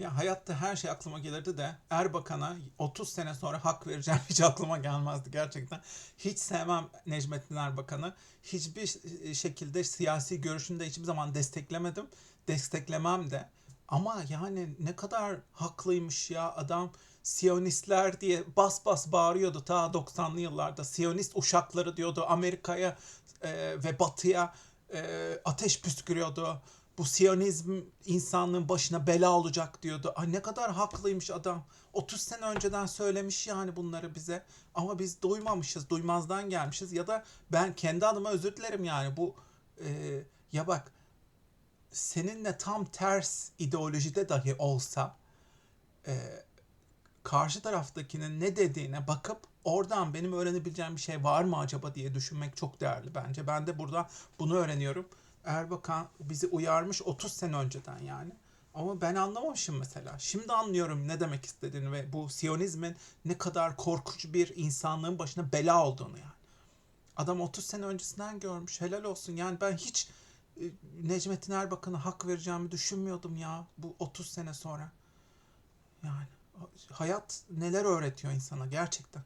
Ya hayatta her şey aklıma gelirdi de Erbakan'a 30 sene sonra hak vereceğim hiç aklıma gelmezdi gerçekten. Hiç sevmem Necmettin Erbakan'ı. Hiçbir şekilde siyasi görüşünü de hiçbir zaman desteklemedim. Desteklemem de. Ama yani ne kadar haklıymış ya adam Siyonistler diye bas bas bağırıyordu ta 90'lı yıllarda. Siyonist uşakları diyordu Amerika'ya e, ve Batı'ya e, ateş püskürüyordu. Bu Siyonizm insanlığın başına bela olacak diyordu. Ay ne kadar haklıymış adam. 30 sene önceden söylemiş yani bunları bize. Ama biz duymamışız, duymazdan gelmişiz. Ya da ben kendi adıma özür dilerim yani bu e, ya bak seninle tam ters ideolojide dahi olsa e, karşı taraftakinin ne dediğine bakıp oradan benim öğrenebileceğim bir şey var mı acaba diye düşünmek çok değerli bence. Ben de burada bunu öğreniyorum. Erbakan bizi uyarmış 30 sene önceden yani. Ama ben anlamamışım mesela. Şimdi anlıyorum ne demek istediğini ve bu Siyonizmin ne kadar korkunç bir insanlığın başına bela olduğunu yani. Adam 30 sene öncesinden görmüş. Helal olsun. Yani ben hiç e, Necmettin Erbakan'a hak vereceğimi düşünmüyordum ya bu 30 sene sonra. Yani hayat neler öğretiyor insana gerçekten.